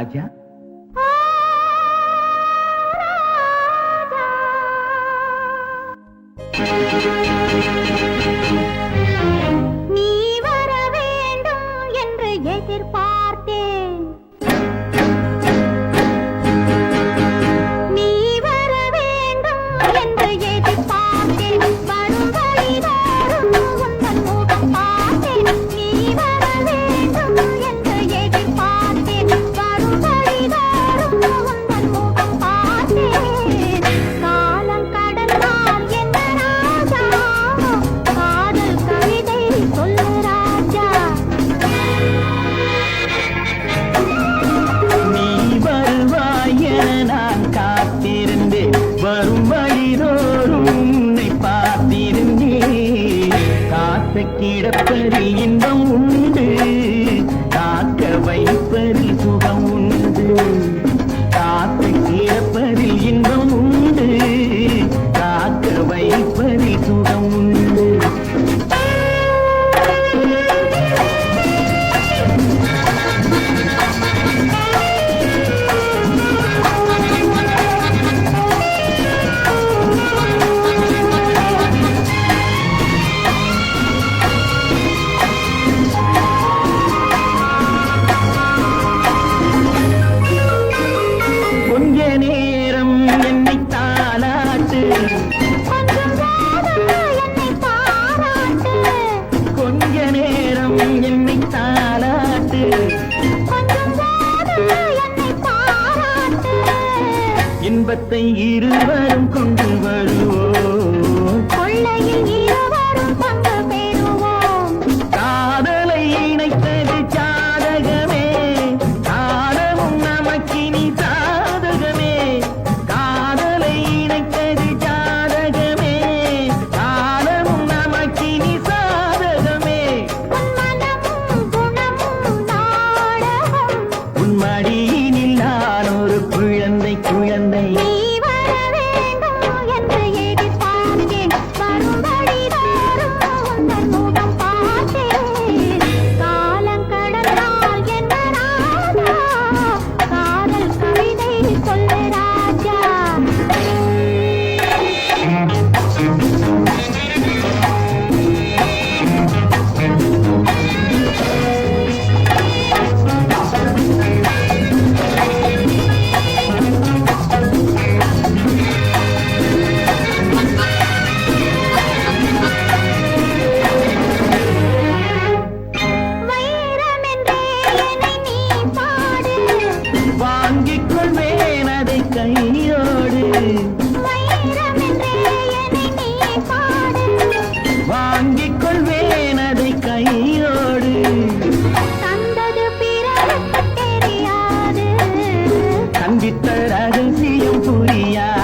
राजा Cadbury இன்பம் உண்டு. காக்க வைப்பதில் சுகம் உண்டு. காத்து கேட்பதில் இன்பம் உண்டு. காக்க வைப்பதில் சுகம் உண்டு. இன்பத்தை இருவரும் கொண்டு வருவோம். கொள்ளையில் வாங்கிக் கொள்வேன் அதை கையோடு. தந்தது பிறகு தெரியாது. கண்டித்த ரகசியம் புரியாது.